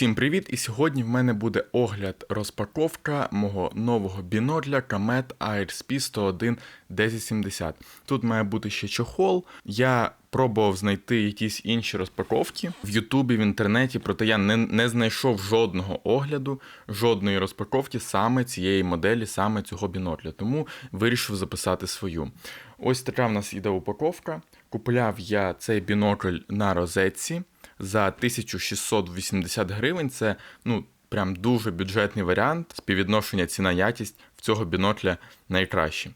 Всім привіт! І сьогодні в мене буде огляд розпаковка мого нового бінокля Comet AirSP 101 1070. Тут має бути ще чохол. Я пробував знайти якісь інші розпаковки в Ютубі, в інтернеті, проте я не, не знайшов жодного огляду, жодної розпаковки саме цієї моделі, саме цього бінокля. Тому вирішив записати свою. Ось така в нас іде упаковка. Купляв я цей бінокль на розетці за 1680 гривень. Це ну, прям дуже бюджетний варіант. Співвідношення ціна-якість в цього бінокля найкраще.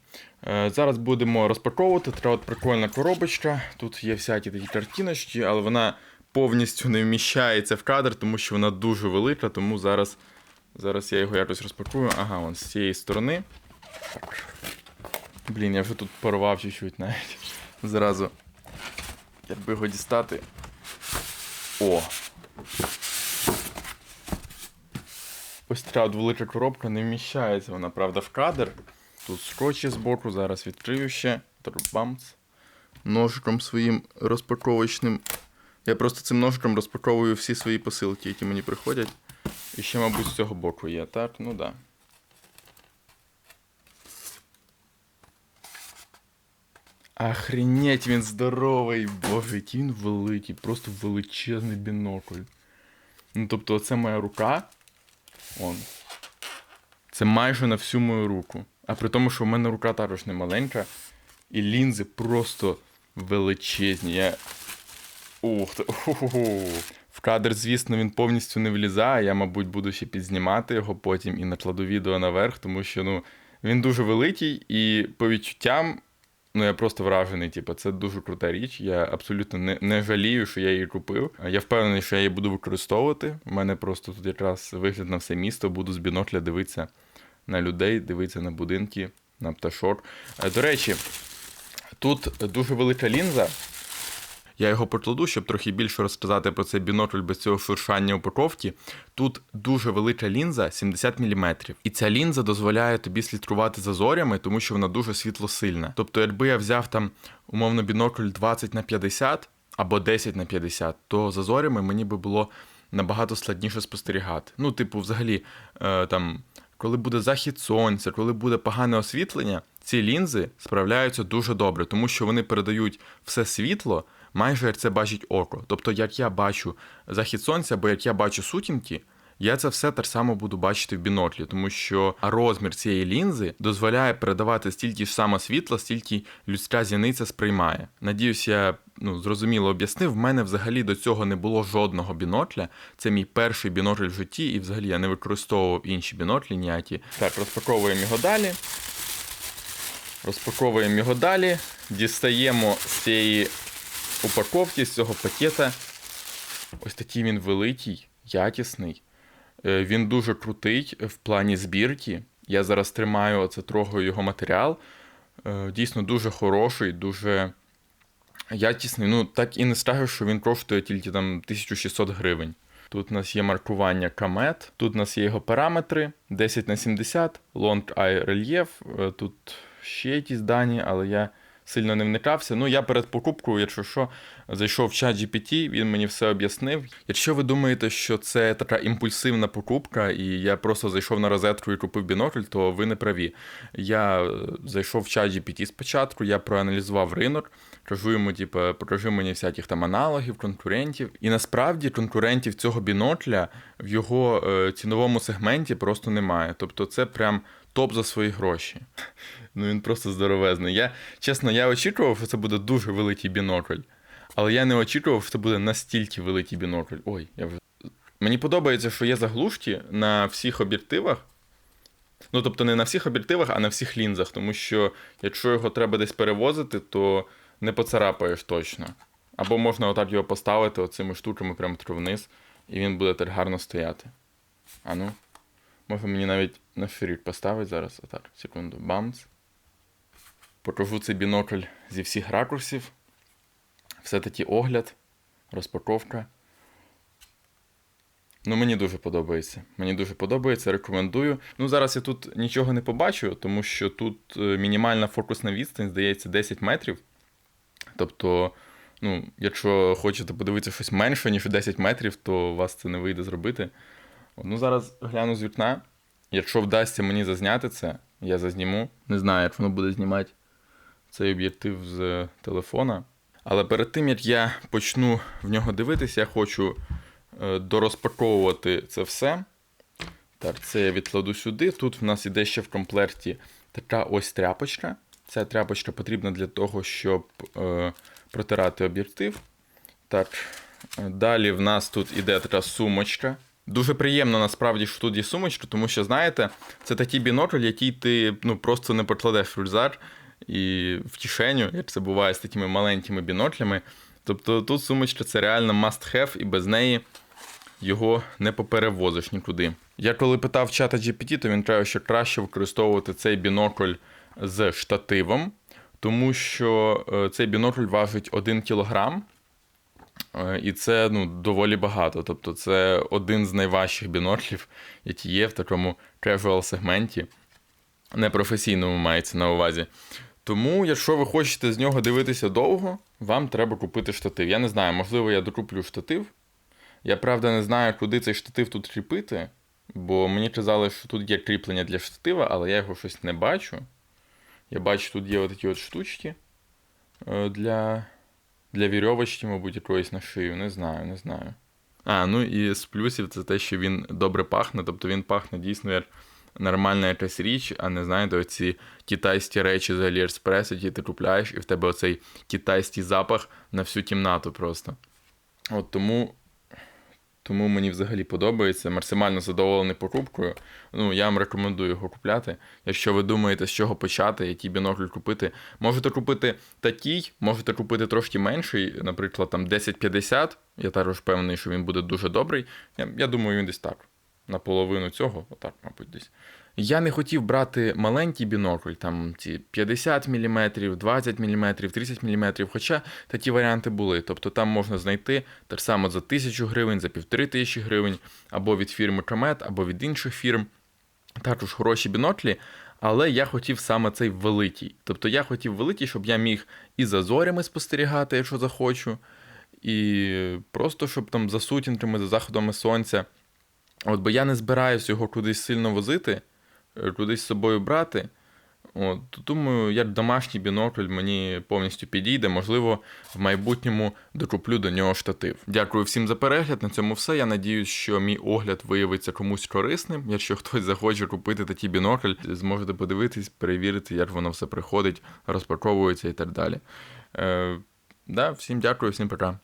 Зараз будемо розпаковувати. Така от прикольна коробочка. Тут є всякі такі картиночки, але вона повністю не вміщається в кадр, тому що вона дуже велика, тому зараз, зараз я його якось розпакую. Ага, вон з цієї сторони. Так. Блін, я вже тут порвав чуть-чуть навіть. Зразу. Якби його дістати. О. Ось така от велика коробка не вміщається, вона, правда, в кадр. Тут скотчі збоку, зараз відкрию ще. Бамц. Ножиком своїм розпаковочним. Я просто цим ножиком розпаковую всі свої посилки, які мені приходять. І ще, мабуть, з цього боку є, так? Ну да. Охренеть, він здоровий, боже, який він великий, просто величезний бінокль. Ну, тобто, це моя рука. Он. Це майже на всю мою руку. А при тому, що в мене рука також не маленька. І лінзи просто величезні. Я. Ух. В кадр, звісно, він повністю не влізає. Я, мабуть, буду ще підзнімати його потім і накладу відео наверх, тому що ну, він дуже великий і по відчуттям. Ну, я просто вражений, типу, це дуже крута річ. Я абсолютно не не жалію, що я її купив. Я впевнений, що я її буду використовувати. У мене просто тут якраз вигляд на все місто, буду з бінокля дивитися на людей, дивитися на будинки, на пташок. До речі, тут дуже велика лінза. Я його покладу, щоб трохи більше розказати про цей бінокль без цього шуршання упаковки. Тут дуже велика лінза 70 мм. І ця лінза дозволяє тобі слідкувати за зорями, тому що вона дуже світлосильна. Тобто, якби я взяв там умовно бінокль 20 на 50 або 10 на 50, то за зорями мені би було набагато складніше спостерігати. Ну, типу, взагалі, е, там, коли буде захід сонця, коли буде погане освітлення, ці лінзи справляються дуже добре, тому що вони передають все світло майже як це бачить око. Тобто, як я бачу захід сонця, або як я бачу сутінки, я це все так само буду бачити в біноклі, тому що розмір цієї лінзи дозволяє передавати стільки ж саме світла, стільки людська зіниця сприймає. Надіюсь, я ну, зрозуміло об'яснив. В мене взагалі до цього не було жодного бінокля. Це мій перший бінокль в житті, і взагалі я не використовував інші біноклі ніякі. Так, розпаковуємо його далі. Розпаковуємо його далі, дістаємо з цієї упаковки з цього пакета. Ось такий він великий, якісний. Е, він дуже крутий в плані збірки. Я зараз тримаю оце трогаю його матеріал. Е, дійсно дуже хороший, дуже якісний. Ну, так і не скажу, що він коштує тільки там 1600 гривень. Тут у нас є маркування Камет, тут у нас є його параметри 10 на 70, Long Eye Relief. Е, тут ще якісь дані, але я сильно не вникався. Ну, я перед покупкою, якщо що, зайшов в чат GPT, він мені все об'яснив. Якщо ви думаєте, що це така імпульсивна покупка, і я просто зайшов на розетку і купив бінокль, то ви не праві. Я е, зайшов в чат GPT спочатку, я проаналізував ринок, кажу йому, типу, покажи мені всяких там аналогів, конкурентів. І насправді конкурентів цього бінокля в його е, ціновому сегменті просто немає. Тобто, це прям топ за свої гроші. Ну він просто здоровезний. Я, Чесно, я очікував, що це буде дуже великий бінокль. Але я не очікував, що це буде настільки великий бінокль. Ой, я вже. Мені подобається, що є заглушки на всіх об'єктивах. Ну, тобто, не на всіх об'єктивах, а на всіх лінзах. Тому що, якщо його треба десь перевозити, то не поцарапаєш точно. Або можна отак його поставити оцими штуками прямо вниз, і він буде так гарно стояти. А ну. Може мені навіть на ширік поставити зараз. Отак, секунду, бамс. Покажу цей бінокль зі всіх ракурсів. Все-таки огляд, розпаковка. Ну, мені дуже подобається. Мені дуже подобається, рекомендую. Ну, зараз я тут нічого не побачу, тому що тут е, мінімальна фокусна відстань, здається, 10 метрів. Тобто, Ну, якщо хочете подивитися щось менше, ніж 10 метрів, то у вас це не вийде зробити. Ну, зараз гляну з вікна. Якщо вдасться мені зазняти це, я зазніму. Не знаю, як воно буде знімати цей об'єктив з телефона. Але перед тим, як я почну в нього дивитися, я хочу е, дорозпаковувати це все. Так, це я відкладу сюди. Тут в нас іде ще в комплекті така ось тряпочка. Ця тряпочка потрібна для того, щоб е, протирати об'єктив. Так, е, далі в нас тут іде така сумочка. Дуже приємно насправді, що тут є сумочка, тому що, знаєте, це такий бінокль, який ти ну, просто не покладеш в рюкзак і в кишеню, як це буває з такими маленькими біноклями. Тобто тут сумочка це реально must have, і без неї його не поперевозиш нікуди. Я коли питав чата GPT, то він каже, що краще використовувати цей бінокль з штативом, тому що е, цей бінокль важить 1 кілограм, і це ну, доволі багато. Тобто це один з найважчих біноклів, які є в такому casual сегменті, непрофесійному мається на увазі. Тому, якщо ви хочете з нього дивитися довго, вам треба купити штатив. Я не знаю, можливо, я докуплю штатив. Я правда не знаю, куди цей штатив тут кріпити, бо мені казали, що тут є кріплення для штатива, але я його щось не бачу. Я бачу, тут є отакі от штучки е, для, для вірьовочки, мабуть, якоїсь на шию. Не знаю, не знаю. А, ну і з плюсів це те, що він добре пахне, тобто він пахне дійсно як нормальна якась річ, а не знаєте, оці китайські речі з AliExpress, які ти купляєш, і в тебе оцей китайський запах на всю кімнату просто. От тому. Тому мені взагалі подобається. Максимально задоволений покупкою. Ну, я вам рекомендую його купляти. Якщо ви думаєте, з чого почати, який бінокль купити, можете купити такий, можете купити трошки менший, наприклад, там 1050. Я також впевнений, що він буде дуже добрий. Я, я думаю, він десь так. Наполовину цього, отак, мабуть, десь. Я не хотів брати маленький бінокль, там ці 50 мм, 20 мм, 30 мм, хоча такі варіанти були. Тобто там можна знайти так само за 1000 гривень, за 1500 гривень, або від фірми Комет, або від інших фірм. Також хороші біноклі, але я хотів саме цей великий. Тобто я хотів великий, щоб я міг і за зорями спостерігати, якщо захочу, і просто щоб там за сутінками, за заходами сонця. От, бо я не збираюся його кудись сильно возити, кудись з собою брати. От, то думаю, як домашній бінокль мені повністю підійде. Можливо, в майбутньому докуплю до нього штатив. Дякую всім за перегляд. На цьому все. Я надіюсь, що мій огляд виявиться комусь корисним. Якщо хтось захоче купити такий бінокль, зможете подивитись, перевірити, як воно все приходить, розпаковується і так далі. Е, да, Всім дякую, всім пока.